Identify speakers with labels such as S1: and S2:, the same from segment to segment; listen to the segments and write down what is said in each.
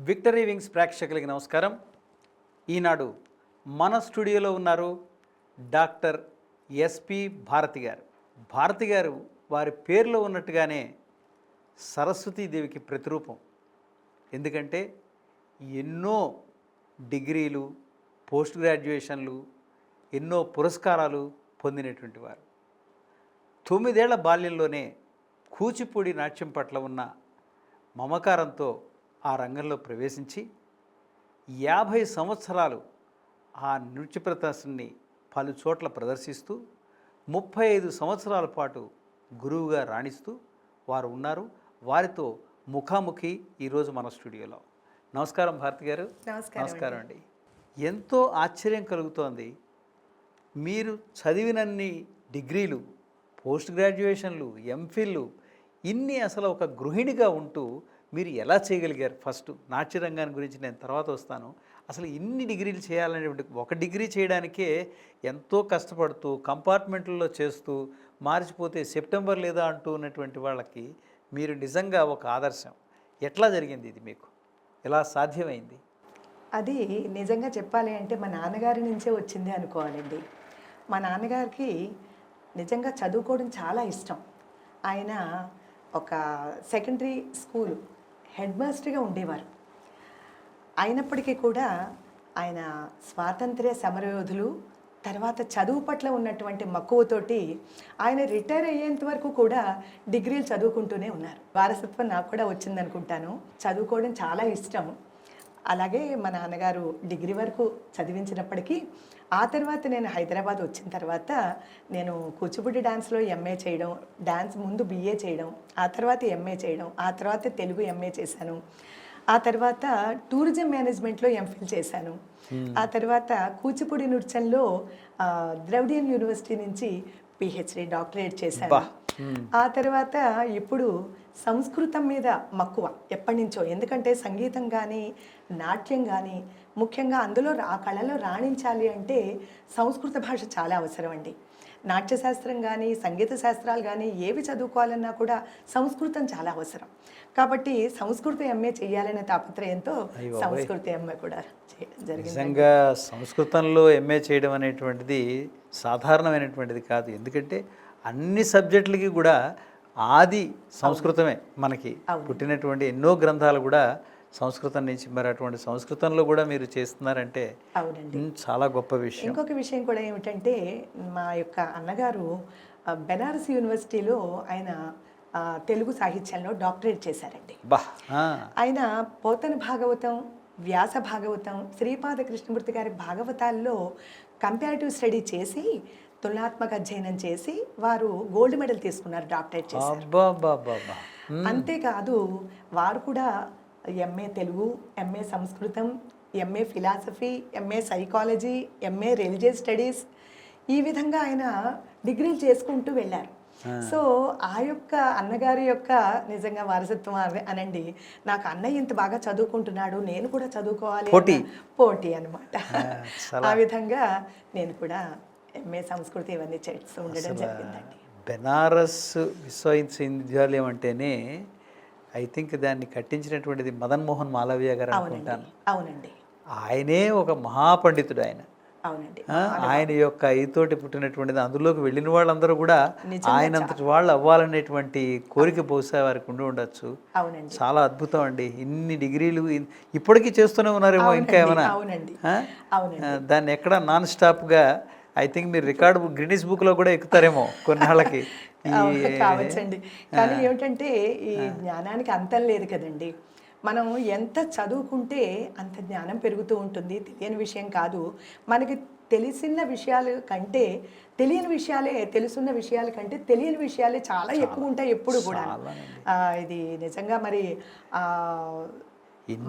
S1: Victory wings ప్రేక్షకులకి నమస్కారం. ఈనాడు మన స్టూడియోలో ఉన్నారు డాక్టర్ ఎస్పి భారతి గారు. భారతి గారు వారి పేరులో ఉన్నట్టుగానే సరస్వతీదేవికి ప్రతిరూపం. ఎందుకంటే ఎన్నో డిగ్రీలు పోస్ట్ గ్రాడ్యుయేషన్లు ఎన్నో పురస్కారాలు పొందినటువంటి వారు. తొమ్మిదేళ్ళ బాల్యంలోనే కూచిపూడి నాట్యం పట్ల ఉన్న మమకారంతో ఆ రంగంలో ప్రవేశించి యాభై సంవత్సరాలు ఆ నృత్య ప్రదర్శనని పలు చోట్ల ప్రదర్శిస్తూ ముప్పై ఐదు సంవత్సరాల పాటు గురువుగా రాణిస్తూ వారు ఉన్నారు. వారితో ముఖాముఖి ఈరోజు మన స్టూడియోలో. నమస్కారం భారతి గారు.
S2: నమస్కారం
S1: నమస్కారం అండి. ఎంతో ఆశ్చర్యం కలుగుతోంది. మీరు చదివినన్ని డిగ్రీలు పోస్ట్ గ్రాడ్యుయేషన్లు ఎంఫిల్లు ఇన్ని అసలు ఒక గృహిణిగా ఉంటూ మీరు ఎలా చేయగలిగారు? ఫస్ట్ నాట్యరంగాన్ని గురించి నేను తర్వాత వస్తాను. అసలు ఇన్ని డిగ్రీలు చేయాలనేటువంటి ఒక డిగ్రీ చేయడానికే ఎంతో కష్టపడుతూ కంపార్ట్మెంట్లలో చేస్తూ మార్చిపోతే సెప్టెంబర్ లేదా అంటూ ఉన్నటువంటి వాళ్ళకి మీరు నిజంగా ఒక ఆదర్శం. ఎట్లా జరిగింది ఇది మీకు? ఎలా సాధ్యమైంది?
S2: అది నిజంగా చెప్పాలి అంటే మా నాన్నగారి నుంచే వచ్చింది అనుకోవాలండి. మా నాన్నగారికి నిజంగా చదువుకోవడం చాలా ఇష్టం. ఆయన ఒక సెకండరీ స్కూల్ హెడ్ మాస్టర్గా ఉండేవారు. అయినప్పటికీ కూడా ఆయన స్వాతంత్ర్య సమరయోధులు తర్వాత చదువు పట్ల ఉన్నటువంటి మక్కువతోటి ఆయన రిటైర్ అయ్యేంత వరకు కూడా డిగ్రీలు చదువుకుంటూనే ఉన్నారు. వారసత్వం నాకు కూడా వచ్చిందనుకుంటాను. చదువుకోవడం చాలా ఇష్టం. అలాగే మా నాన్నగారు డిగ్రీ వరకు చదివించినప్పటికీ ఆ తర్వాత నేను హైదరాబాద్ వచ్చిన తర్వాత నేను కూచిపూడి డాన్స్లో ఎంఏ చేయడం డాన్స్ ముందు బిఏ చేయడం ఆ తర్వాత ఎంఏ చేయడం ఆ తర్వాత తెలుగు ఎంఏ చేశాను. ఆ తర్వాత టూరిజం మేనేజ్మెంట్లో ఎంఫిల్ చేశాను. ఆ తర్వాత కూచిపూడి నృత్యంలో ద్రవిడియన్ యూనివర్సిటీ నుంచి పిహెచ్డి డాక్టరేట్ చేశాను.
S1: బా.
S2: ఆ తర్వాత ఇప్పుడు సంస్కృతం మీద మక్కువ ఎప్పటి నుంచో. ఎందుకంటే సంగీతం కానీ నాట్యం కానీ ముఖ్యంగా అందులో ఆ కళలో రాణించాలి అంటే సంస్కృత భాష చాలా అవసరం అండి. నాట్యశాస్త్రం కానీ సంగీత శాస్త్రాలు కానీ ఏవి చదువుకోవాలన్నా కూడా సంస్కృతం చాలా అవసరం. కాబట్టి సంస్కృత ఎంఏ చేయాలనే తాపత్రయంతో. సంస్కృత ఎంఏ కూడా జరిగింది
S1: నిజంగా సంస్కృతంలో ఎంఏ చేయడం అనేటువంటిది సాధారణమైనటువంటిది కాదు. ఎందుకంటే అన్ని సబ్జెక్టులకి కూడా ఆది సంస్కృతమే మనకి. పుట్టినటువంటి ఎన్నో గ్రంథాలు కూడా సంస్కృతం నుంచి మరి అటువంటి సంస్కృతంలో కూడా మీరు చేస్తున్నారంటే
S2: అవునండి.
S1: చాలా గొప్ప విషయం.
S2: ఇంకొక విషయం కూడా ఏమిటంటే మా యొక్క అన్నగారు బెనారస్ యూనివర్సిటీలో ఆయన తెలుగు సాహిత్యంలో డాక్టరేట్ చేశారండి. ఆయన పోతన భాగవతం వ్యాస భాగవతం శ్రీపాద కృష్ణమూర్తి గారి భాగవతాల్లో కంపారిటివ్ స్టడీ చేసి తులనాత్మక అధ్యయనం చేసి వారు గోల్డ్ మెడల్ తీసుకున్నారు డాక్టరేట్ చేశారు. అంతేకాదు వారు కూడా ఎంఏ తెలుగు ఎంఏ సంస్కృతం MA philosophy MA psychology MA religious studies ఈ విధంగా ఆయన డిగ్రీలు చేసుకుంటూ వెళ్ళారు. సో ఆ యొక్క అన్నగారి యొక్క నిజంగా వారసత్వం అనే- అనండి నాకు అన్నయ్య ఇంత బాగా చదువుకుంటున్నాడు నేను కూడా చదువుకోవాలి
S1: పోటీ.
S2: పోటీ అనమాట. ఆ విధంగా నేను కూడా ఎంఏ సంస్కృతి ఇవన్నీ చేస్తూ ఉండడం జరిగిందండి.
S1: బెనారస్ విశ్వవిద్యాలయం అంటేనే ఐ థింక్ దాన్ని కట్టించినటువంటిది మదన్ మోహన్ మాలవీయ గారు అనుకుంటాను.
S2: అవునండి.
S1: ఆయనే ఒక మహాపండితుడు ఆయన.
S2: అవునండి.
S1: ఆయన యొక్క ఈతోటి పుట్టినటువంటిది అందులోకి వెళ్ళిన వాళ్ళందరూ కూడా
S2: నిజంగా
S1: ఆయనంతటి వాళ్ళు అవ్వాలనేటువంటి కోరిక బహుశా వారికి ఉండి ఉండొచ్చు.
S2: అవునండి.
S1: చాలా అద్భుతం అండి. ఇన్ని డిగ్రీలు ఇప్పటికీ చేస్తూనే ఉన్నారేమో ఇంకా ఏమైనా? దాన్ని ఎక్కడ నాన్ స్టాప్గా ఐ థింక్ మీరు రికార్డు గ్రినిస్ బుక్లో కూడా ఎక్కుతారేమో కొన్నాళ్ళకి.
S2: కావచ్చండి. కానీ ఏమిటంటే ఈ జ్ఞానానికి అంతం లేదు కదండి. మనం ఎంత చదువుకుంటే అంత జ్ఞానం పెరుగుతూ ఉంటుంది. తెలియని విషయం కాదు. మనకి తెలిసిన విషయాల కంటే తెలియని విషయాలే తెలుసున్న విషయాల కంటే తెలియని విషయాలే చాలా ఎక్కువ ఉంటాయి ఎప్పుడు కూడా ఇది నిజంగా మరి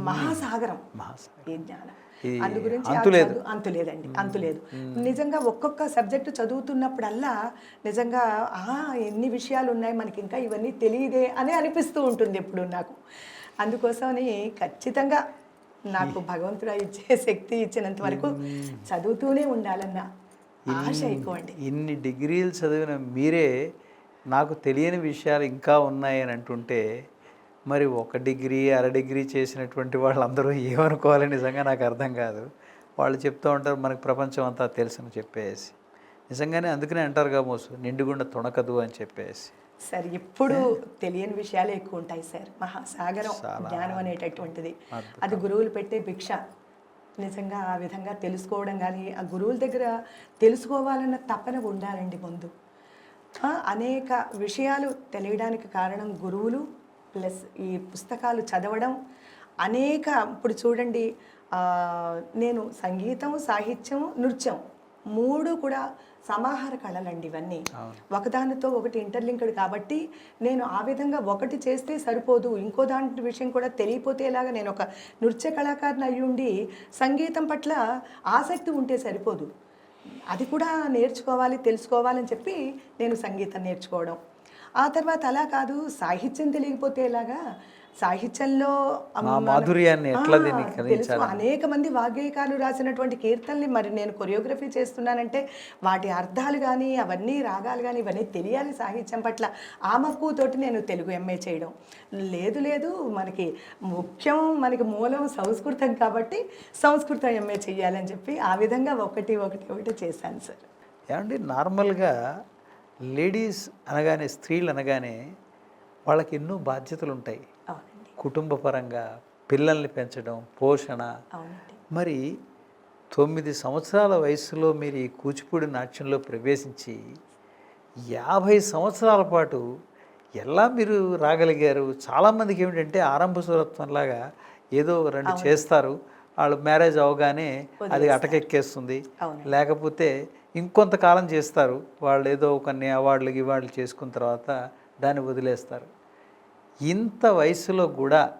S2: మహాసాగరం.
S1: మహాసాగరం.
S2: ఈ జ్ఞానం. అందు గురించి ఆ
S1: అంతులేదు.
S2: చదువు- అంతులేదండి అంతులేదు నిజంగా ఒక్కొక్క సబ్జెక్టు చదువుతున్నప్పుడల్లా నిజంగా ఆ ఎన్ని విషయాలు ఉన్నాయి మనకి ఇంకా ఇవన్నీ తెలియదే అని అనిపిస్తూ ఉంటుంది ఎప్పుడు నాకు. అందుకోసమని ఖచ్చితంగా నాకు భగవంతుడు ఇచ్చే శక్తి ఇచ్చినంత వరకు చదువుతూనే ఉండాలన్న ఆశ ఎక్కువ అండి.
S1: ఇన్ని డిగ్రీలు చదివిన మీరే నాకు తెలియని విషయాలు ఇంకా ఉన్నాయి అని అంటుంటే మరి ఒక డిగ్రీ అర డిగ్రీ చేసినటువంటి వాళ్ళందరూ ఏమనుకోవాలి నిజంగా నాకు అర్థం కాదు. వాళ్ళు చెప్తూ ఉంటారు మనకు ప్రపంచం అంతా తెలుసని చెప్పేసి. నిజంగానే అందుకనే అంటారు కామోసు నిండుగుండ తొణకదు అని చెప్పేసి.
S2: సార్ ఎప్పుడు తెలియని విషయాలు ఎక్కువ ఉంటాయి సార్. మహాసాగరం జ్ఞానం అనేటటువంటిది. అది గురువులు పెట్టే భిక్ష. నిజంగా ఆ విధంగా తెలుసుకోవడం కానీ ఆ గురువుల దగ్గర తెలుసుకోవాలన్న తపన ఉండాలండి ముందు. అనేక విషయాలు తెలియడానికి కారణం గురువులు ప్లస్ ఈ పుస్తకాలు చదవడం అనేక ఇప్పుడు చూడండి నేను సంగీతం సాహిత్యం నృత్యం మూడు కూడా సమాహార కళలండి ఇవన్నీ. ఒకదానితో ఒకటి ఇంటర్లింక్డ్ కాబట్టి నేను ఆ విధంగా ఒకటి చేస్తే సరిపోదు. ఇంకో దాంట్ విషయం కూడా తెలియపోతే ఎలాగా నేను ఒక నృత్య కళాకారుని ఉండి సంగీతం పట్ల ఆసక్తి ఉంటే సరిపోదు. అది కూడా నేర్చుకోవాలి తెలుసుకోవాలని చెప్పి నేను సంగీతం నేర్చుకోవడం. ఆ తర్వాత అలా కాదు సాహిత్యం తెలియకపోతే ఎలాగా? సాహిత్యంలో
S1: మాధుర్యాన్ని ఎట్లా
S2: తెలుసు. అనేక మంది వాగ్గేయకారులు రాసినటువంటి కీర్తనల్ని మరి నేను కొరియోగ్రఫీ చేస్తున్నానంటే వాటి అర్థాలు కానీ అవన్నీ రాగాలు కానీ ఇవన్నీ తెలియాలి సాహిత్యం పట్ల. ఆ మక్కువతోటి నేను తెలుగు ఎంఏ చేయడం. లేదు లేదు మనకి ముఖ్యం మనకి మూలం సంస్కృతం కాబట్టి సంస్కృతం ఎంఏ చేయాలని చెప్పి ఆ విధంగా ఒకటి ఒకటి ఒకటి చేశాను సార్.
S1: ఏమండి నార్మల్గా లేడీస్ అనగానే స్త్రీలు అనగానే వాళ్ళకి ఎన్నో బాధ్యతలు ఉంటాయి కుటుంబ పరంగా పిల్లల్ని పెంచడం పోషణ. మరి తొమ్మిది సంవత్సరాల వయసులో మీరు ఈ కూచిపూడి నాట్యంలో ప్రవేశించి యాభై సంవత్సరాల పాటు ఎలా మీరు రాగలిగారు? చాలామందికి ఏమిటంటే ఆరంభ సురత్వంలాగా ఏదో రెండు చేస్తారు. వాళ్ళు మ్యారేజ్ అవగానే అది అటకెక్కేస్తుంది. లేకపోతే ఇంకొంతకాలం చేస్తారు. వాళ్ళు ఏదో కొన్ని అవార్డులు గివార్డులు చేసుకున్న తర్వాత దాన్ని వదిలేస్తారు. ఇంత వయసులో కూడా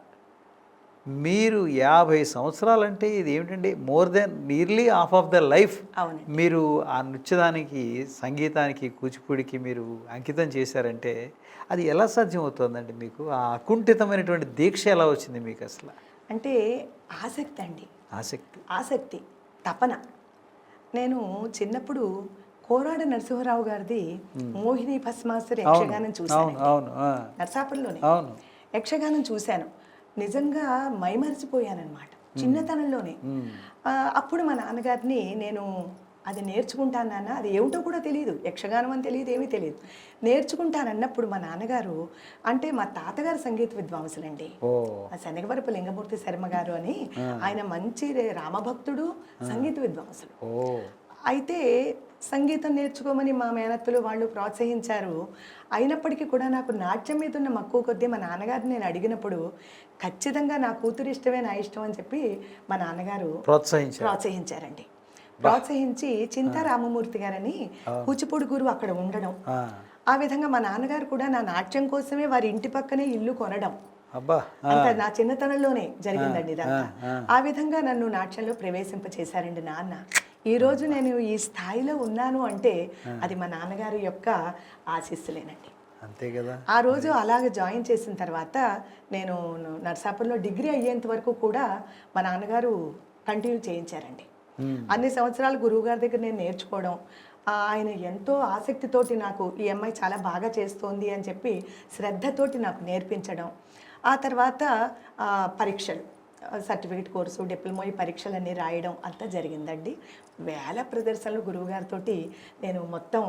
S1: మీరు యాభై సంవత్సరాలంటే ఇది ఏమిటండి? More than nearly half of the life. మీరు ఆ నృత్యదానికి సంగీతానికి కూచిపూడికి మీరు అంకితం చేశారంటే అది ఎలా సాధ్యం అవుతుందండి మీకు? ఆ అకుంఠితమైనటువంటి దీక్ష ఎలా వచ్చింది మీకు అసలు?
S2: అంటే ఆసక్తి అండి.
S1: ఆసక్తి.
S2: ఆసక్తి తపన. నేను చిన్నప్పుడు కోరాడ నరసింహరావు గారిది మోహిని భస్మాసుర యక్షగానం చూశాను. నరసాపురంలోనే. యక్షగానం చూశాను. నిజంగా మైమరిచిపోయానమాట చిన్నతనంలోనే. అప్పుడు మా నాన్నగారిని నేను అది నేర్చుకుంటాను నాన్న. అది ఏమిటో కూడా తెలియదు యక్షగానం అని తెలియదు ఏమీ తెలియదు నేర్చుకుంటానన్నప్పుడు మా నాన్నగారు అంటే మా తాతగారు సంగీత విద్వాంసులండి. శనగవరపు లింగమూర్తి శర్మ గారు అని ఆయన మంచి రామభక్తుడు సంగీత విద్వాంసులు.
S1: ఓ.
S2: అయితే సంగీతం నేర్చుకోమని మా మేనత్తులు వాళ్ళు ప్రోత్సహించారు. అయినప్పటికీ కూడా నాకు నాట్యం మీద ఉన్న మక్కువ కొద్దీ మా నాన్నగారిని నేను అడిగినప్పుడు ఖచ్చితంగా నా కూతురు ఇష్టమే నా ఇష్టం అని చెప్పి మా నాన్నగారు
S1: ప్రోత్సహించారు.
S2: ప్రోత్సహించారండి. ప్రోత్సహించి చింతా రామమూర్తి గారని కూచిపూడి గురువు అక్కడ ఉండడం.
S1: ఆ,
S2: విధంగా మా నాన్నగారు కూడా నా నాట్యం కోసమే వారి ఇంటి పక్కనే ఇల్లు కొనడం. అంత నా చిన్నతనంలోనే జరిగిందండి ఇదంతా.
S1: ఆ,
S2: విధంగా నన్ను నాట్యంలో ప్రవేశింప చేశారండి నాన్న. ఈ రోజు నేను ఈ స్థాయిలో ఉన్నాను అంటే అది మా నాన్నగారి యొక్క ఆశీస్సులేనండి.
S1: అంతే కదా.
S2: ఆ రోజు అలాగే జాయిన్ చేసిన తర్వాత నేను నర్సాపురంలో డిగ్రీ అయ్యేంత వరకు కూడా మా నాన్నగారు కంటిన్యూ చేయించారండి. అన్ని సంవత్సరాలు గురువు గారి దగ్గర నేను నేర్చుకోవడం ఆయన ఎంతో ఆసక్తితోటి నాకు ఈ అమ్మాయి చాలా బాగా చేస్తోంది అని చెప్పి శ్రద్ధతోటి నాకు నేర్పించడం. ఆ తర్వాత పరీక్షలు సర్టిఫికేట్ కోర్సు డిప్లొమా ఈ పరీక్షలన్నీ రాయడం అంతా జరిగిందండి. వేల ప్రదర్శనలు గురువుగారితో నేను మొత్తం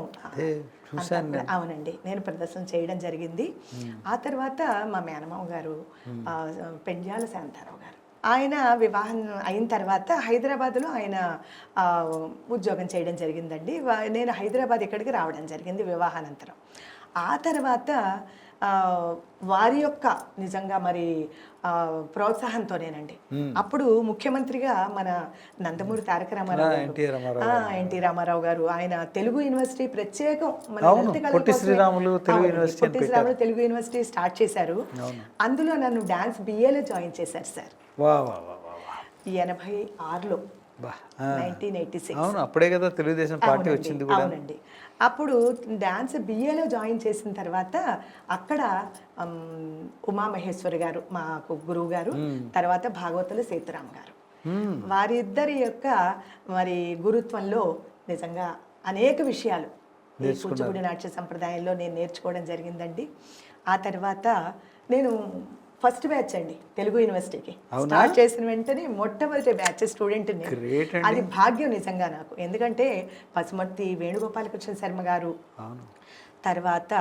S2: అవునండి నేను ప్రదర్శన చేయడం జరిగింది. ఆ తర్వాత మా మేనమామ గారు ఆ, పెండ్యాల శాంతారావు గారు. ఆయన వివాహం అయిన తర్వాత హైదరాబాద్లో ఆయన ఉద్యోగం చేయడం జరిగిందండి. నేను హైదరాబాద్ ఇక్కడికి రావడం జరిగింది వివాహానంతరం. ఆ తర్వాత వారి యొక్క నిజంగా మరి ఆ, ప్రోత్సాహంతోనేనండి. అప్పుడు ముఖ్యమంత్రిగా మన నందమూరి తారక రామారావు
S1: ఎన్టీ రామారావు
S2: గారు. ఆయన తెలుగు యూనివర్సిటీ ప్రత్యేకం
S1: పొట్టి శ్రీరాములు తెలుగు యూనివర్సిటీ
S2: స్టార్ట్ చేశారు. అందులో నన్ను డాన్స్ బిఏలో జాయిన్ చేశారు సార్. ఎనభై ఆరులో. Nineteen eighty six.
S1: అప్పుడే కదా తెలుగుదేశం పార్టీ వచ్చింది కూడా.
S2: అవునండి. అప్పుడు డాన్స్ బిఏలో జాయిన్ చేసిన తర్వాత అక్కడ ఉమ్, ఉమామహేశ్వరి గారు మాకు గురువు గారు తర్వాత భాగవతులు సీతారాం గారు. వారిద్దరి యొక్క మరి గురుత్వంలో నిజంగా అనేక విషయాలు ఈ కూచిపూడి నాట్య సంప్రదాయంలో నేను నేర్చుకోవడం జరిగిందండి. ఆ తర్వాత నేను ఫస్ట్ బ్యాచ్ అండి తెలుగు యూనివర్సిటీకి? స్టార్ట్ చేసిన వెంటనే మొట్టమొదటి బ్యాచ్ స్టూడెంట్. అది భాగ్యం నిజంగా నాకు. ఎందుకంటే పసుమర్తి వేణుగోపాలకృష్ణ శర్మ గారు తర్వాత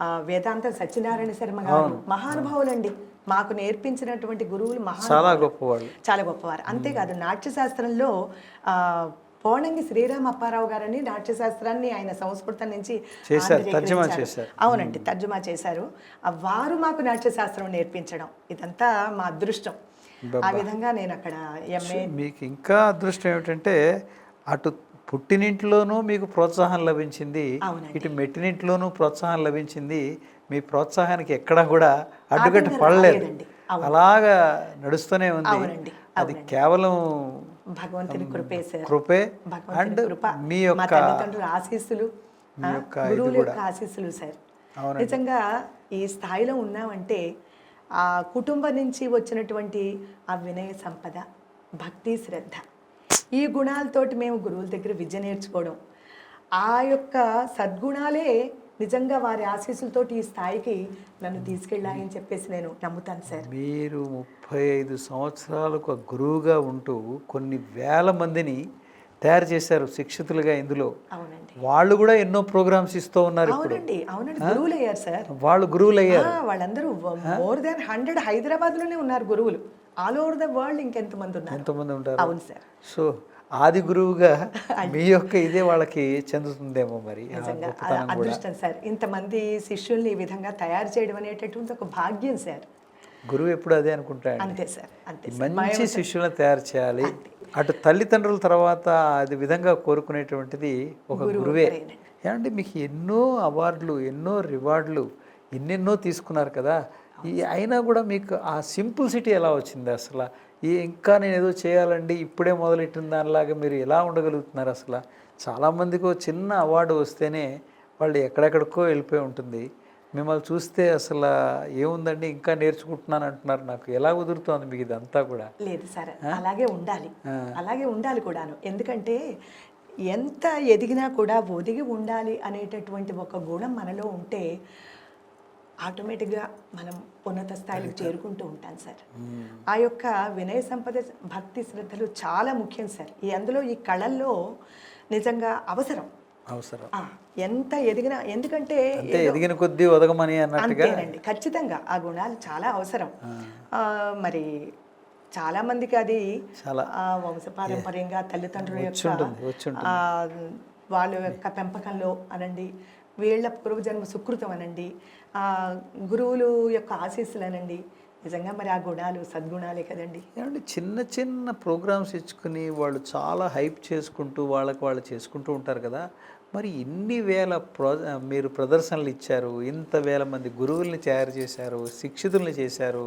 S2: ఆ, వేదాంత సత్యనారాయణ శర్మ గారు మహానుభావులండి. మాకు నేర్పించినటువంటి గురువులు మహా
S1: చాలా గొప్పవాళ్ళు.
S2: చాలా గొప్పవారు. అంతేకాదు నాట్యశాస్త్రంలో ఆ, పోనంగి శ్రీరామ అప్పారావు గారని నాట్యశాస్త్రాన్ని ఆయన సంస్కృతం నుంచి. అవునండి తర్జుమా చేశారు. వారు మాకు నాట్యశాస్త్రం నేర్పించడం ఇదంతా మా అదృష్టం. ఆ విధంగా నేను అక్కడ ఎంఏ
S1: మీకు ఇంకా అదృష్టం ఏమిటంటే అటు పుట్టినింట్లోనూ మీకు ప్రోత్సాహం లభించింది. ఇటు మెట్టినింట్లోనూ ప్రోత్సాహం లభించింది మీ ప్రోత్సాహానికి ఎక్కడా కూడా అడ్డుకట్ట పడలేదు. అలాగా నడుస్తూనే ఉంది. అది కేవలం
S2: భగవంతుని కృపే సార్
S1: కృపే అండ్
S2: కృప
S1: మీ యొక్క
S2: తల్లిదండ్రుల ఆశీస్సులు గురువుల. యొక్క ఆశీస్సులు సార్. నిజంగా ఈ స్థాయిలో ఉన్నామంటే ఆ కుటుంబం నుంచి వచ్చినటువంటి ఆ వినయ సంపద భక్తి శ్రద్ధ ఈ గుణాలతోటి మేము గురువుల దగ్గర విద్య నేర్చుకోవడం ఆ యొక్క సద్గుణాలే నిజంగా వారి ఆశీస్సులతోటి ఈ స్థాయికి నన్ను తీసుకెళ్ళాయని చెప్పేసి నేను నమ్ముతాను సార్.
S1: మీరు ముప్పై ఐదు సంవత్సరాలకు ఒక గురువుగా ఉంటూ కొన్ని వేల మందిని తయారు చేశారు శిక్షితులుగా ఇందులో.
S2: అవునండి.
S1: వాళ్ళు కూడా ఎన్నో ప్రోగ్రామ్స్ ఇస్తూ ఉన్నారు
S2: అవునండి అవునండి. గురువులు అయ్యారు సార్.
S1: వాళ్ళు గురువులు అయ్యారు
S2: వాళ్ళందరూ మోర్ దాన్ హండ్రెడ్ హైదరాబాద్లోనే ఉన్నారు గురువులు. ఆల్ ఓవర్ ద వరల్డ్ ఇంకెంత మంది ఉన్నారు.
S1: ఎంతమంది ఉంటారు?
S2: అవును సార్.
S1: సో ఆది గురువుగా మీ యొక్క ఇదే వాళ్ళకి చెందుతుందేమో మరి.
S2: అదృష్టం సార్. ఇంతమంది శిష్యుల్ని ఈ విధంగా తయారు చేయడం అనేటటువంటి ఒక భాగ్యం సార్.
S1: గురువు ఎప్పుడు అదే అనుకుంటాడు
S2: అంతే సార్ అంతే
S1: మంచి శిష్యులను తయారు చేయాలి. అటు తల్లిదండ్రుల తర్వాత అది విధంగా కోరుకునేటువంటిది ఒక గురువే. ఏమంటే మీకు ఎన్నో అవార్డులు ఎన్నో రివార్డులు ఎన్నెన్నో తీసుకున్నారు కదా. ఈ అయినా కూడా మీకు ఆ సింపుల్సిటీ ఎలా వచ్చింది అసలు? ఈ ఇంకా నేను ఏదో చేయాలండి ఇప్పుడే మొదలెట్టిన దానిలాగా మీరు ఎలా ఉండగలుగుతున్నారు అసలు? చాలామందికి చిన్న అవార్డు వస్తేనే వాళ్ళు ఎక్కడెక్కడికో వెళ్ళిపోయి ఉంటుంది. మిమ్మల్ని చూస్తే అసలు ఏముందండి ఇంకా నేర్చుకుంటున్నాను అంటున్నారు. నాకు ఎలా కుదురుతోంది మీకు ఇదంతా కూడా?
S2: లేదు సార్ అలాగే ఉండాలి. అలాగే ఉండాలి కూడాను. ఎందుకంటే ఎంత ఎదిగినా కూడా ఒదిగి ఉండాలి అనేటటువంటి ఒక గుణం మనలో ఉంటే ఆటోమేటిక్గా మనం ఉన్నత స్థాయికి చేరుకుంటూ ఉంటాం సార్. ఆ యొక్క వినయ సంపద భక్తి శ్రద్ధలు చాలా ముఖ్యం సార్. ఈ అందులో ఈ కళల్లో నిజంగా అవసరం.
S1: అవసరం.
S2: ఎంత ఎదిగినా ఎందుకంటే
S1: ఎదిగిన కొద్దీ ఒదగమని అన్నట్టుగా
S2: అంతేనండి. ఖచ్చితంగా ఆ గుణాలు చాలా అవసరం. మరి చాలా మందికి అది వంశపారంపర్యంగా తల్లిదండ్రుల యొక్క వాళ్ళ యొక్క పెంపకంలో అనండి వీళ్ళ పూర్వజన్మ సుకృతం అనండి ఆ, గురువులు యొక్క ఆశీస్సులు అనండి నిజంగా మరి ఆ గుణాలు సద్గుణాలే కదండి.
S1: ఏమంటే చిన్న చిన్న ప్రోగ్రామ్స్ ఇచ్చుకుని వాళ్ళు చాలా హైప్ చేసుకుంటూ వాళ్ళకి వాళ్ళు చేసుకుంటూ ఉంటారు కదా. మరి ఇన్ని వేల ప్రో మీరు ప్రదర్శనలు ఇచ్చారు ఇంత వేల మంది గురువుల్ని తయారు చేశారు శిక్షితుల్ని చేశారు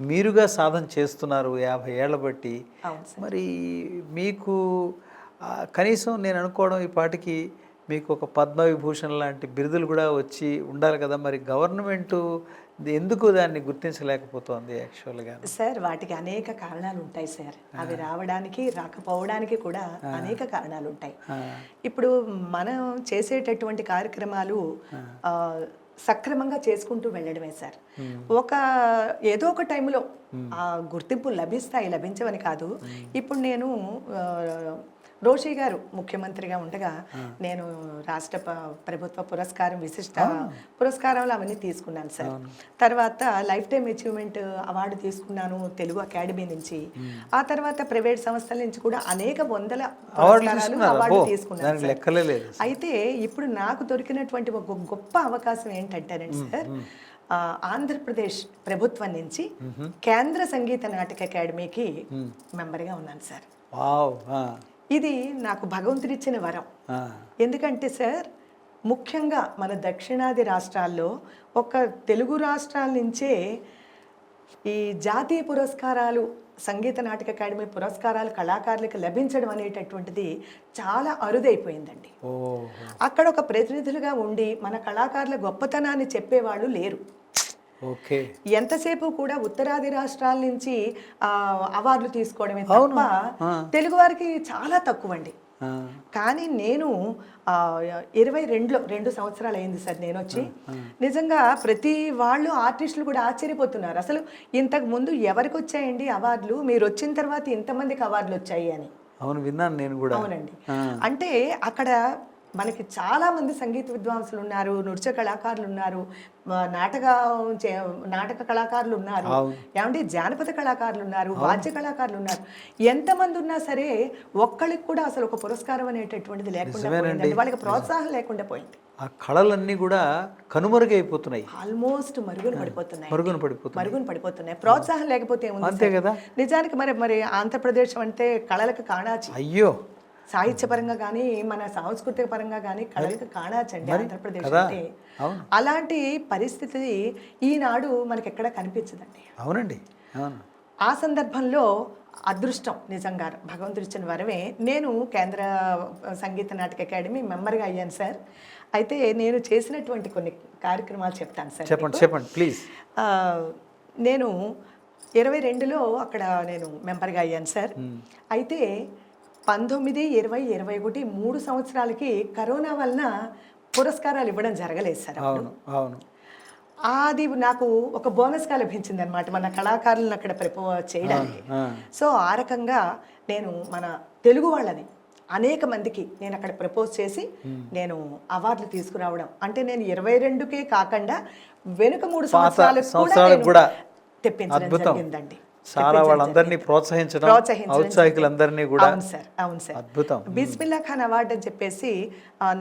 S1: మీరుగా సాధన చేస్తున్నారు యాభై ఏళ్ళ బట్టి. మరి మీకు కనీసం నేను అనుకోవడం ఈ పాటికి మీకు ఒక పద్మవిభూషణ్ లాంటి బిరుదులు కూడా వచ్చి ఉండాలి కదా. మరి గవర్నమెంటు ఎందుకు దాన్ని గుర్తించలేకపోతోంది యాక్చువల్గా?
S2: సార్ వాటికి అనేక కారణాలు ఉంటాయి సార్. అవి రావడానికి రాకపోవడానికి కూడా అనేక కారణాలు ఉంటాయి. ఇప్పుడు మనం చేసేటటువంటి కార్యక్రమాలు సక్రమంగా చేసుకుంటూ వెళ్ళడమే సార్. ఒక ఏదో ఒక టైంలో ఆ గుర్తింపు లభిస్తాయి లభించవని కాదు. ఇప్పుడు నేను రోషి గారు ముఖ్యమంత్రిగా ఉండగా నేను రాష్ట్ర ప్రభుత్వ పురస్కారం విశిష్ట పురస్కారాలు అవన్నీ తీసుకున్నాను సార్. తర్వాత లైఫ్ టైం అచీవ్మెంట్ అవార్డు తీసుకున్నాను తెలుగు అకాడమీ నుంచి. ఆ తర్వాత ప్రైవేట్ సంస్థల నుంచి కూడా అనేక వందల అవార్డు తీసుకున్నాను అయితే ఇప్పుడు నాకు దొరికినటువంటి ఒక గొప్ప అవకాశం ఏంటంటేనండి సార్ ఆంధ్రప్రదేశ్ ప్రభుత్వం నుంచి కేంద్ర సంగీత నాటక అకాడమీకి మెంబర్గా ఉన్నాను సార్. ఇది నాకు భగవంతుడిచ్చిన వరం. ఎందుకంటే సార్ ముఖ్యంగా మన దక్షిణాది రాష్ట్రాల్లో ఒక తెలుగు రాష్ట్రాల నుంచే ఈ జాతీయ పురస్కారాలు సంగీత నాటక అకాడమీ పురస్కారాలు కళాకారులకు లభించడం అనేటటువంటిది చాలా అరుదైపోయిందండి. అక్కడ ఒక ప్రతినిధులుగా ఉండి మన కళాకారుల గొప్పతనాన్ని చెప్పేవాళ్ళు లేరు.
S1: ఓకే.
S2: ఎంతసేపు కూడా ఉత్తరాది రాష్ట్రాల నుంచి అవార్డులు తీసుకోవడమే తప్ప తెలుగు వారికి చాలా తక్కువ అండి కానీ నేను ఇరవై రెండులో రెండు సంవత్సరాలు అయింది సార్ నేను వచ్చి నిజంగా ప్రతి వాళ్ళు ఆర్టిస్టులు కూడా ఆశ్చర్యపోతున్నారు. అసలు ఇంతకు ముందు ఎవరికి వచ్చాయండి అవార్డులు? మీరు వచ్చిన తర్వాత ఇంతమందికి అవార్డులు వచ్చాయి అని.
S1: అవును విన్నాను నేను కూడా.
S2: అవునండి. అంటే అక్కడ మనకి చాలా మంది సంగీత విద్వాంసులు ఉన్నారు నృత్య కళాకారులు ఉన్నారు నాటక నాటక కళాకారులు ఉన్నారు. ఏమంటే జానపద కళాకారులు ఉన్నారు వాద్య కళాకారులు ఉన్నారు. ఎంతమంది ఉన్నా సరే ఒక్కళ్ళకి కూడా అసలు ఒక పురస్కారం అనేటటువంటిది లేకుండా వాళ్ళకి ప్రోత్సాహం లేకుండా పోయింది.
S1: ఆ కళలన్నీ కూడా కనుమరుగైపోతున్నాయి.
S2: ఆల్మోస్ట్ మరుగున పడిపోతున్నాయి
S1: మరుగున పడిపోతున్నాయి.
S2: మరుగున పడిపోతున్నాయి. ప్రోత్సాహం లేకపోతే
S1: అంతే? కదా.
S2: నిజానికి మరి మరి ఆంధ్రప్రదేశ్ అంటే కళలకు కాణాచి.
S1: అయ్యో!
S2: సాహిత్యపరంగా కానీ మన సాంస్కృతిక పరంగా కానీ కళలకు కాణాచండి ఆంధ్రప్రదేశ్. అంటే. అలాంటి పరిస్థితి ఈనాడు మనకి ఎక్కడ కనిపించదండి.
S1: అవునండి. అవును.
S2: ఆ సందర్భంలో అదృష్టం నిజంగా భగవంతుడు ఇచ్చిన వరమే. నేను కేంద్ర సంగీత నాటక అకాడమీ మెంబర్గా అయ్యాను సార్. అయితే నేను చేసినటువంటి కొన్ని కార్యక్రమాలు చెప్తాను సార్
S1: చెప్పండి చెప్పండి ప్లీజ్.
S2: నేను ఇరవై రెండులో అక్కడ నేను మెంబర్గా అయ్యాను సార్. అయితే పంతొమ్మిది ఇరవై ఇరవై ఒకటి మూడు సంవత్సరాలకి కరోనా వలన పురస్కారాలు ఇవ్వడం జరగలేదు సార్
S1: అవును అవును.
S2: అది నాకు ఒక బోనస్గా లభించింది అనమాట మన కళాకారులను అక్కడ ప్రపో చేయడానికి. సో ఆ రకంగా నేను మన తెలుగు వాళ్ళని అనేక మందికి నేను అక్కడ ప్రపోజ్ చేసి నేను అవార్డులు తీసుకురావడం. అంటే నేను ఇరవై రెండుకే కాకుండా వెనుక మూడు సంవత్సరాలకు కూడా తెప్పించడం. జరిగిందండి.
S1: చాలా వాళ్ళందరినీ ప్రోత్సహించడం ఔత్సాహికులందరినీ కూడా
S2: అవును సార్ అవును సార్.
S1: అద్భుతం.
S2: బిస్మిల్లా ఖాన్ అవార్డు అని చెప్పేసి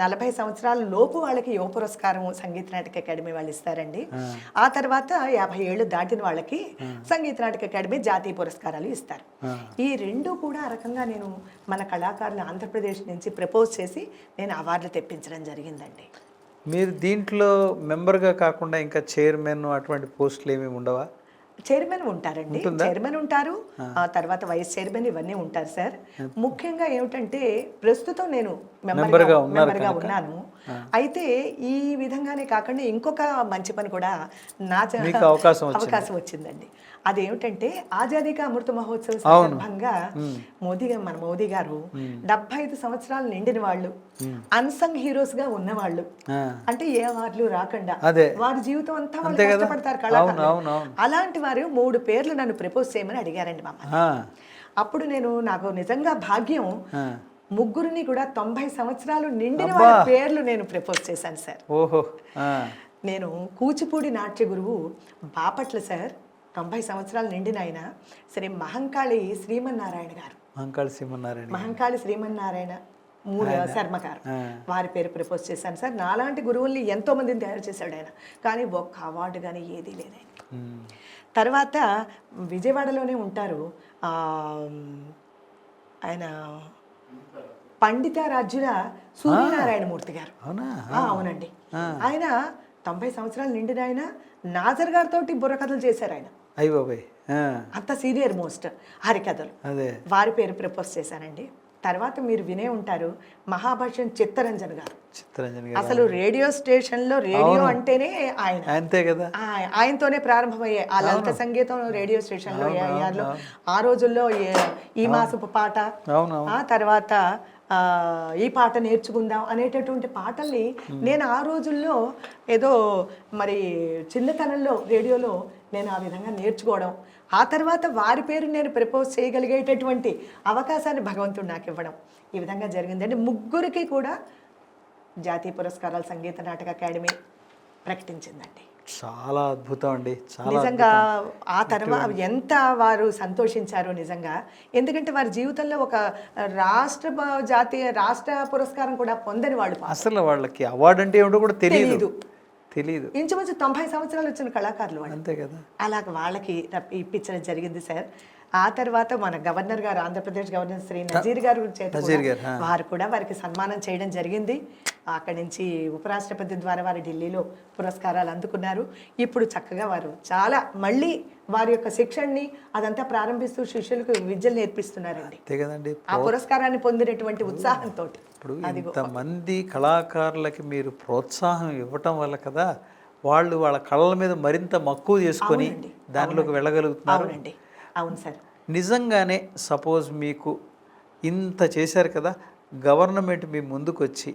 S2: నలభై సంవత్సరాల లోపు వాళ్ళకి యువ పురస్కారం సంగీత నాటక అకాడమీ వాళ్ళు ఇస్తారండి. ఆ. తర్వాత యాభై ఏళ్ళు దాటిన వాళ్ళకి సంగీత నాటక అకాడమీ జాతీయ పురస్కారాలు ఇస్తారు. ఈ రెండు కూడా ఆ రకంగా నేను మన కళాకారులు ఆంధ్రప్రదేశ్ నుంచి ప్రపోజ్ చేసి నేను అవార్డులు తెప్పించడం జరిగిందండి.
S1: మీరు దీంట్లో మెంబర్గా కాకుండా ఇంకా చైర్మన్ అటువంటి పోస్టులు ఏమి ఉండవా?
S2: చైర్మన్ ఉంటారండి. చైర్మన్ ఉంటారు. ఆ. తర్వాత వైస్ చైర్మన్ ఇవన్నీ ఉంటారు సార్. ముఖ్యంగా ఏమిటంటే ప్రస్తుతం నేను
S1: మెంబర్గా
S2: మెంబర్గా ఉన్నాను. అయితే ఈ విధంగానే కాకుండా ఇంకొక మంచి పని కూడా నా.
S1: అవకాశం
S2: వచ్చిందండి. అదేమిటంటే ఆజాదీ కా అమృత మహోత్సవ సందర్భంగా మోదీ మన మోదీ గారు డెబ్బై ఐదు సంవత్సరాలు నిండిన వాళ్ళు అన్సంగ్ హీరోస్గా ఉన్నవాళ్ళు. అంటే ఏ అవార్డులు రాకుండా. వారి జీవితం అంతా వాళ్ళు? కష్టపడతారు కళాకారులు. అలాంటి వారు మూడు పేర్లు నన్ను ప్రపోజ్ చేయమని అడిగారండి
S1: ఆ,
S2: అప్పుడు నేను నాకు నిజంగా భాగ్యం. ముగ్గురిని కూడా తొంభై సంవత్సరాలు నిండిన వాళ్ళ పేర్లు నేను ప్రపోజ్ చేశాను సార్.
S1: ఓహో
S2: నేను కూచిపూడి నాట్య గురువు బాపట్ల సార్. తొంభై సంవత్సరాలు నిండిన ఆయన సరే మహంకాళి శ్రీమన్నారాయణ గారు.
S1: మంకాళ సింహనారాయణ
S2: మహంకాళి శ్రీమన్నారాయణ మూల శర్మ గారు. వారి పేరు ప్రపోజ్ చేశాను సార్. నాలాంటి గురువుల్ని ఎంతో మందిని తయారు చేశాడు ఆయన. కానీ ఒక్క అవార్డు కానీ ఏదీ లేదు ఆయనకి.
S1: ఉమ్,
S2: తర్వాత విజయవాడలోనే ఉంటారు ఆయన పండితారాజ్యుల సూర్యనారాయణమూర్తి గారు.
S1: అవునా?
S2: ఆ, అవునండి. ఆయన తొంభై సంవత్సరాలు నిండిన ఆయన నాజర్ గారితో బుర్రకథలు చేశారు ఆయన.
S1: అయ్యి బాబాయ్.
S2: అంత సీనియర్ మోస్ట్ హరికథలు.
S1: అదే.
S2: వారి పేరు ప్రపోజ్ చేశానండి తర్వాత మీరు వినే ఉంటారు మహాభాష్యం చిత్తరంజన్ గారు.
S1: చిత్తరంజన్ గారు.
S2: అసలు రేడియో స్టేషన్లో రేడియో అంటేనే ఆయన.
S1: అంతే కదా.
S2: ఆయనతోనే ప్రారంభమయ్యాయి ఆ లలిత సంగీతం రేడియో స్టేషన్లో ఏఆర్లో ఆ రోజుల్లో ఈ మాసపు పాట. ఆ తర్వాత ఈ పాట నేర్చుకుందాం అనేటటువంటి పాటల్ని నేను ఆ రోజుల్లో ఏదో మరి చిన్నతనంలో రేడియోలో నేను ఆ విధంగా నేర్చుకోవడం. ఆ తర్వాత వారి పేరు నేను ప్రపోజ్ చేయగలిగేటటువంటి అవకాశాన్ని భగవంతుడు నాకు ఇవ్వడం. ఈ విధంగా జరిగిందండి. ముగ్గురికి కూడా జాతీయ పురస్కారాలు సంగీత నాటక అకాడమీ ప్రకటించిందండి.
S1: చాలా అద్భుతం అండి
S2: నిజంగా ఆ తర్వాత ఎంత వారు సంతోషించారో నిజంగా. ఎందుకంటే వారి జీవితంలో ఒక రాష్ట్ర జాతీయ రాష్ట్ర పురస్కారం కూడా పొందని వాళ్ళు.
S1: అసలు వాళ్ళకి అవార్డు అంటే ఏమిటో కూడా తెలియదు. తెలియదు
S2: ఇంచుమించు తొంభై సంవత్సరాలు వచ్చిన కళాకారులు వాళ్ళు.
S1: అంతే కదా.
S2: అలాగ వాళ్ళకి ఇప్పించడం జరిగింది సార్. ఆ తర్వాత మన గవర్నర్ గారు ఆంధ్రప్రదేశ్ గవర్నర్ శ్రీ నజీర్ గారు చేత. వారు కూడా వారికి సన్మానం చేయడం జరిగింది. అక్కడి నుంచి ఉపరాష్ట్రపతి ద్వారా వారు ఢిల్లీలో పురస్కారాలు అందుకున్నారు. ఇప్పుడు చక్కగా వారు చాలా మళ్ళీ వారి యొక్క శిక్షణని అదంతా ప్రారంభిస్తూ శిష్యులకు విద్యలు నేర్పిస్తున్నారండి. ఆ పురస్కారాన్ని పొందినటువంటి ఉత్సాహంతో.
S1: ఇప్పుడు ఇంతమంది కళాకారులకి మీరు ప్రోత్సాహం ఇవ్వటం వల్ల కదా వాళ్ళు వాళ్ళ కళల మీద మరింత మక్కువ చేసుకొని. దాంట్లోకి వెళ్ళగలుగుతున్నారు.
S2: అవును సార్.
S1: నిజంగానే సపోజ్ మీకు ఇంత చేశారు కదా గవర్నమెంట్ మీ ముందుకు వచ్చి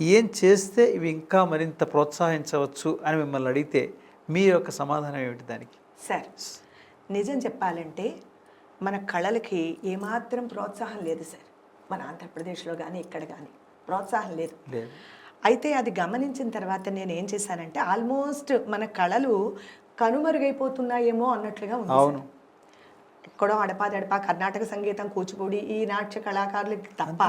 S1: ఏం చేస్తే ఇవి ఇంకా మరింత ప్రోత్సహించవచ్చు అని మిమ్మల్ని అడిగితే మీ యొక్క సమాధానం ఏమిటి దానికి?
S2: సార్ నిజం చెప్పాలంటే మన కళలకి ఏమాత్రం ప్రోత్సాహం లేదు సార్. మన ఆంధ్రప్రదేశ్లో కానీ ఇక్కడ కానీ ప్రోత్సాహం లేదు. అయితే అది గమనించిన తర్వాత నేను ఏం చేశానంటే ఆల్మోస్ట్ మన కళలు కనుమరుగైపోతున్నాయేమో అన్నట్లుగా ఉంది.
S1: అవును.
S2: ఎక్కడో అడపాదడపా కర్ణాటక సంగీతం కూచిపూడి ఈ నాట్య కళాకారులకి తప్ప.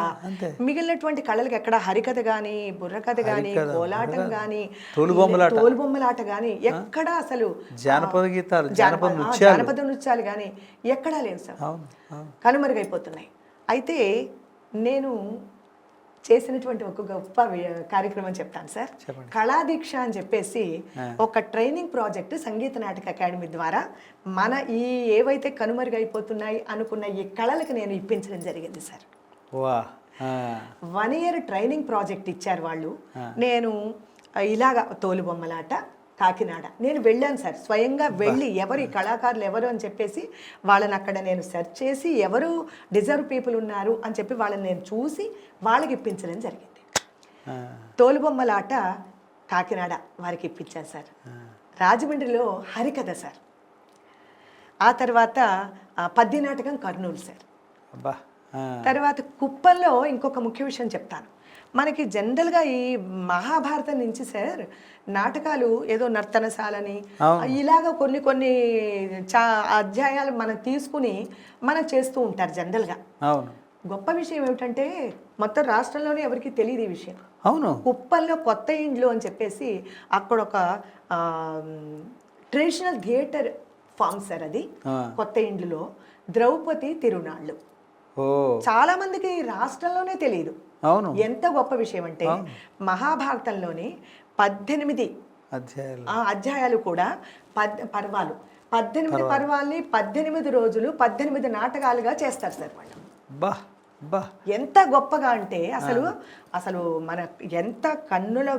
S2: మిగిలినటువంటి కళలకు ఎక్కడ హరికథ గాని బుర్రకథ గాని
S1: హరికథ,
S2: కోలాటం గాని
S1: తోలుబొమ్మలాట.
S2: గాని ఎక్కడ అసలు
S1: జానపద గీతాలు జానపద
S2: జానపద
S1: నృత్యాలు.
S2: జానపద నృత్యాలు కానీ ఎక్కడా లేవు సార్. కనుమరుగైపోతున్నాయి. అయితే నేను చేసినటువంటి ఒక గొప్ప కార్యక్రమం చెప్తాను సార్. కళాదీక్ష అని చెప్పేసి ఒక training project Sangeet Natak academy ద్వారా మన ఈ ఏవైతే కనుమరుగైపోతున్నాయి అనుకున్న ఈ కళలకు నేను ఇప్పించడం జరిగింది sir. One year training project ఇచ్చారు వాళ్ళు. నేను ఇలాగా తోలుబొమ్మలాట కాకినాడ. నేను వెళ్ళాను సార్. స్వయంగా వెళ్ళి ఎవరు ఈ కళాకారులు ఎవరు అని చెప్పేసి వాళ్ళని అక్కడ నేను సెర్చ్ చేసి ఎవరు డిజర్వ్ పీపుల్ ఉన్నారు అని చెప్పి వాళ్ళని నేను చూసి వాళ్ళకి ఇప్పించడం జరిగింది. తోలుబొమ్మలాట కాకినాడ వారికి ఇప్పించాను సార్. రాజమండ్రిలో హరికథ సార్. ఆ తర్వాత పద్య నాటకం కర్నూలు సార్. తర్వాత కుప్పంలో ఇంకొక ముఖ్య విషయం చెప్తాను. మనకి జనరల్గా ఈ మహాభారతం నుంచి సార్ నాటకాలు ఏదో నర్తనశాలని. ఇలాగ కొన్ని కొన్ని చా అధ్యాయాలు మనం తీసుకుని మనం చేస్తూ ఉంటారు జనరల్గా
S1: అవును.
S2: గొప్ప విషయం ఏమిటంటే మొత్తం రాష్ట్రంలోనే ఎవరికి తెలియదు ఈ విషయం.
S1: అవును.
S2: కుప్పంలో కొత్త ఇండ్లు అని చెప్పేసి అక్కడ ఒక ట్రెడిషనల్ థియేటర్ ఫామ్ సార్ అది. కొత్త ఇండ్లులో. ద్రౌపది తిరునాళ్ళు. చాలా మందికి రాష్ట్రంలోనే తెలియదు.
S1: అవును.
S2: ఎంత గొప్ప విషయం అంటే మహాభారతంలోని పద్దెనిమిది
S1: అధ్యాయాలు.
S2: ఆ అధ్యాయాలు కూడా పద్ పర్వాలు. పద్దెనిమిది పర్వాల్ని పద్దెనిమిది రోజులు పద్దెనిమిది నాటకాలుగా చేస్తారు సార్ వాళ్ళు.
S1: బా బా.
S2: ఎంత గొప్పగా అంటే అసలు అసలు మన ఎంత కన్నుల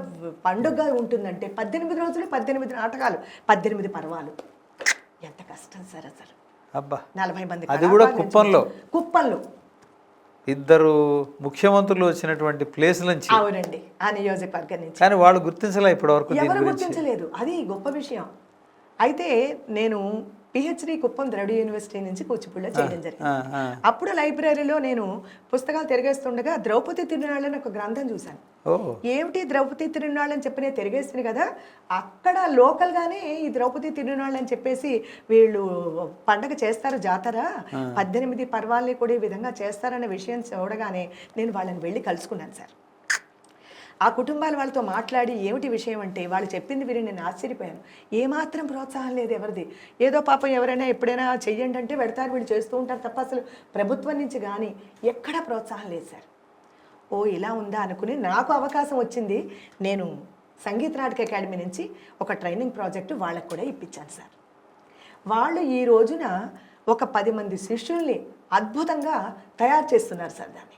S2: పండుగ ఉంటుందంటే పద్దెనిమిది రోజులు పద్దెనిమిది నాటకాలు పద్దెనిమిది పర్వాలు. ఎంత కష్టం సార్ అసలు.
S1: అబ్బా.
S2: నలభై మంది
S1: అది కూడా కుప్పంలో?
S2: కుప్పంలో.
S1: ఇద్దరు ముఖ్యమంత్రులు వచ్చినటువంటి ప్లేస్ నుంచి
S2: అవునండి ఆ నియోజకవర్గం నుంచి.
S1: కానీ వాళ్ళు గుర్తించలే ఇప్పటి వరకు దీని
S2: ఎవరు గుర్తించలేదు. అది గొప్ప విషయం. అయితే నేను పిహెచ్డి కుప్పం ద్రవిడ యూనివర్సిటీ నుంచి కూచిపూడిలో చేయడం జరిగింది. అప్పుడు లైబ్రరీలో నేను పుస్తకాలు తిరిగేస్తుండగా ద్రౌపది తిరునాళ్ళని ఒక గ్రంథం చూశాను. ఏమిటి ద్రౌపది తిరునాళ్ళు అని చెప్పి నేను తిరిగేస్తుంది కదా అక్కడ లోకల్గానే ఈ ద్రౌపది తిరునాళ్ళు అని చెప్పేసి వీళ్ళు పండగ చేస్తారు జాతర? పద్దెనిమిది పర్వాలని కూడా ఈ విధంగా చేస్తారనే విషయం చూడగానే నేను వాళ్ళని వెళ్ళి కలుసుకున్నాను సార్. ఆ కుటుంబాల వాళ్ళతో మాట్లాడి ఏమిటి విషయం అంటే వాళ్ళు చెప్పింది విని నేను ఆశ్చర్యపోయాను. ఏమాత్రం ప్రోత్సాహం లేదు ఎవరిది. ఏదో పాపం ఎవరైనా ఎప్పుడైనా చెయ్యండి అంటే పెడతారు వీళ్ళు చేస్తూ ఉంటారు తప్ప అసలు ప్రభుత్వం నుంచి కానీ ఎక్కడా ప్రోత్సాహం లేదు సార్. ఓ ఇలా ఉందా అనుకుని నాకు అవకాశం వచ్చింది. నేను సంగీత నాటక అకాడమీ నుంచి ఒక ట్రైనింగ్ ప్రాజెక్టు వాళ్ళకు కూడా ఇప్పించాను సార్. వాళ్ళు ఈ రోజున ఒక పది మంది శిష్యుల్ని అద్భుతంగా తయారు చేస్తున్నారు సార్ దాన్ని.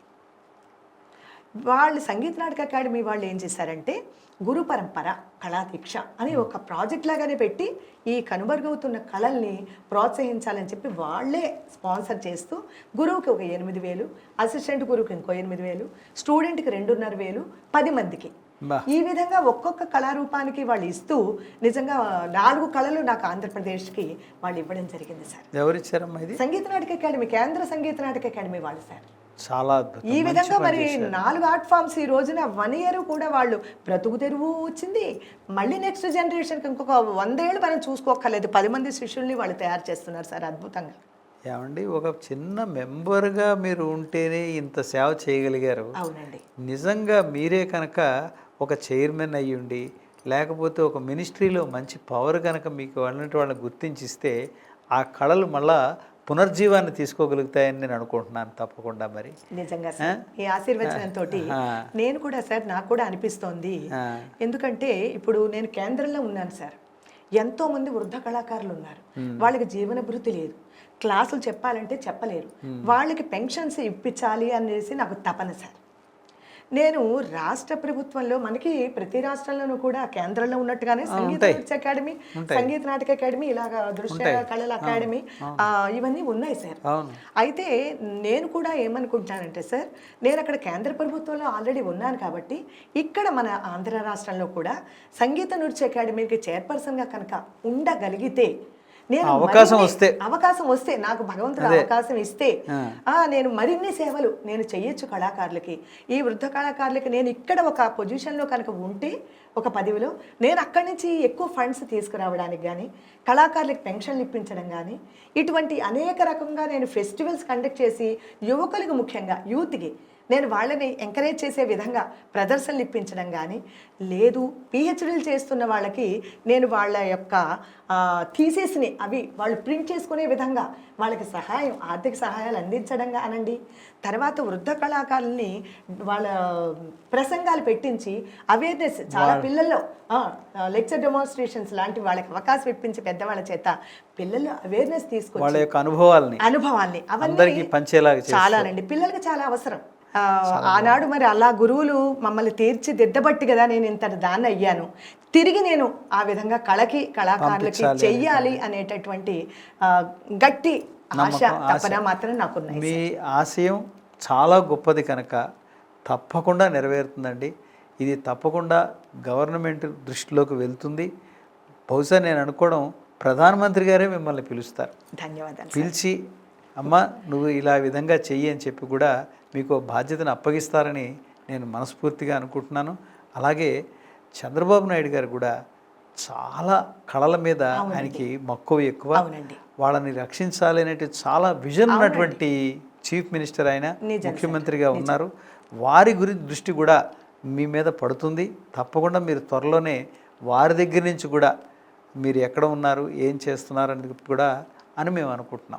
S2: వాళ్ళు సంగీత నాటక అకాడమీ వాళ్ళు ఏం చేశారంటే గురు పరంపర కళాదీక్ష అని ఒక ప్రాజెక్ట్ లాగానే పెట్టి ఈ కనుమరుగవుతున్న కళల్ని ప్రోత్సహించాలని చెప్పి వాళ్ళే స్పాన్సర్ చేస్తూ గురువుకి ఒక ఎనిమిది వేలు అసిస్టెంట్ గురువుకి ఇంకో ఎనిమిది వేలు స్టూడెంట్కి రెండున్నర వేలు పది మందికి. ఈ విధంగా ఒక్కొక్క కళారూపానికి వాళ్ళు ఇస్తూ నిజంగా నాలుగు కళలు నాకు ఆంధ్రప్రదేశ్కి వాళ్ళు ఇవ్వడం జరిగింది సార్.
S1: ఎవరిచ్చారమ్మా ఇది?
S2: సంగీత నాటక అకాడమీ కేంద్ర సంగీత నాటక అకాడమీ వాళ్ళు సార్.
S1: చాలా అద్భుతం
S2: ఈ విధంగా మరి. నాలుగు ఆర్ట్ ఫామ్స్ ఈ రోజున వన్ ఇయర్ కూడా వాళ్ళు బ్రతుకు తెరువు వచ్చింది. మళ్ళీ నెక్స్ట్ జనరేషన్కి ఇంకొక వందేళ్ళు మనం చూసుకోక్కర్లేదు. పది మంది శిష్యుల్ని వాళ్ళు తయారు చేస్తున్నారు సార్ అద్భుతంగా.
S1: ఏమండి ఒక చిన్న మెంబర్గా మీరు ఉంటేనే ఇంత సేవ చేయగలిగారు.
S2: అవునండి.
S1: నిజంగా మీరే కనుక ఒక చైర్మన్ అయ్యుండి లేకపోతే ఒక మినిస్ట్రీలో మంచి పవర్ కనుక మీకు వాళ్ళంటి వాళ్ళని గుర్తించిస్తే ఆ కళలు మళ్ళా పునర్జీవాన్ని తీసుకోగలుగుతాయని నేను అనుకుంటున్నాను తప్పకుండా మరి.
S2: నిజంగా సార్ ఈ ఆశీర్వచనంతో. నేను కూడా సార్ నాకు కూడా అనిపిస్తోంది. ఎందుకంటే ఇప్పుడు నేను కేంద్రంలో ఉన్నాను సార్. ఎంతో మంది వృద్ధ కళాకారులు ఉన్నారు. వాళ్ళకి జీవన భృతి లేదు. క్లాసులు చెప్పాలంటే చెప్పలేరు. వాళ్ళకి పెన్షన్స్ ఇప్పించాలి అనేసి నాకు తపన సార్. నేను రాష్ట్ర ప్రభుత్వంలో మనకి ప్రతి రాష్ట్రంలోనూ కూడా కేంద్రంలో ఉన్నట్టుగానే సంగీత. నృత్య అకాడమీ. సంగీత నాటక అకాడమీ ఇలాగా దృశ్య. కళల అకాడమీ ఇవన్నీ ఉన్నాయి సార్ అయితే నేను కూడా ఏమనుకుంటానంటే సార్ నేను అక్కడ కేంద్ర ప్రభుత్వంలో ఆల్రెడీ ఉన్నాను కాబట్టి ఇక్కడ మన ఆంధ్ర రాష్ట్రంలో కూడా సంగీత నృత్య అకాడమీకి చైర్పర్సన్గా కనుక ఉండగలిగితే నేను
S1: అవకాశం వస్తే.
S2: అవకాశం వస్తే నాకు భగవంతుడు. అవకాశం ఇస్తే నేను మరిన్ని సేవలు నేను చెయ్యొచ్చు కళాకారులకి ఈ వృద్ధ కళాకారులకి నేను ఇక్కడ ఒక పొజిషన్లో కనుక ఉంటే ఒక పదవిలో నేను అక్కడి నుంచి ఎక్కువ ఫండ్స్ తీసుకురావడానికి కానీ కళాకారులకు పెన్షన్లు ఇప్పించడం కానీ ఇటువంటి అనేక రకంగా నేను ఫెస్టివల్స్ కండక్ట్ చేసి యువకులకు ముఖ్యంగా యూత్కి నేను వాళ్ళని ఎంకరేజ్ చేసే విధంగా ప్రదర్శనలు ఇప్పించడం కానీ లేదు పిహెచ్డీలు చేస్తున్న వాళ్ళకి నేను వాళ్ళ యొక్క థీసెస్ని అవి వాళ్ళు ప్రింట్ చేసుకునే విధంగా వాళ్ళకి సహాయం ఆర్థిక సహాయాలు అందించడం అనండి తర్వాత వృద్ధ కళాకారుల్ని వాళ్ళ ప్రసంగాలు పెట్టించి అవేర్నెస్ చాలా పిల్లల్లో లెక్చర్ డెమాన్స్ట్రేషన్స్ లాంటి వాళ్ళకి అవకాశం ఇప్పించి పెద్దవాళ్ళ చేత పిల్లల్లో అవేర్నెస్ తీసుకొచ్చి
S1: వాళ్ళ యొక్క అనుభవాల్ని
S2: అనుభవాల్ని అవన్నీ
S1: చేస్తూ.
S2: చాలానండి పిల్లలకి చాలా అవసరం ఆనాడు మరి అలా గురువులు మమ్మల్ని తీర్చిదిద్దబట్టి కదా నేను ఇంత దాన్ని అయ్యాను. తిరిగి నేను ఆ విధంగా కళకి కళాకారులకి చెయ్యాలి అనేటటువంటి గట్టి ఆశ. తపన మాత్రం నాకున్నాయి
S1: మీ ఆశయం చాలా గొప్పది కనుక తప్పకుండా నెరవేరుతుందండి. ఇది తప్పకుండా గవర్నమెంట్ దృష్టిలోకి వెళ్తుంది. బహుశా నేను అనుకోవడం ప్రధానమంత్రి గారే మిమ్మల్ని పిలుస్తారు.
S2: ధన్యవాదాలు
S1: పిలిచి అమ్మ నువ్వు ఇలా విధంగా చెయ్యి అని చెప్పి కూడా మీకు బాధ్యతను అప్పగిస్తారని నేను మనస్ఫూర్తిగా అనుకుంటున్నాను. అలాగే చంద్రబాబు నాయుడు గారు కూడా చాలా కళల మీద ఆయనకి మక్కువ ఎక్కువ. వాళ్ళని రక్షించాలి అనేటి చాలా విజన్ ఉన్నటువంటి చీఫ్ మినిస్టర్ ఆయన. ముఖ్యమంత్రిగా ఉన్నారు. వారి గురించి దృష్టి కూడా మీ మీద పడుతుంది. తప్పకుండా మీరు త్వరలోనే వారి దగ్గర నుంచి కూడా మీరు ఎక్కడ ఉన్నారు ఏం చేస్తున్నారు అనేది కూడా అని మేము అనుకుంటున్నాం.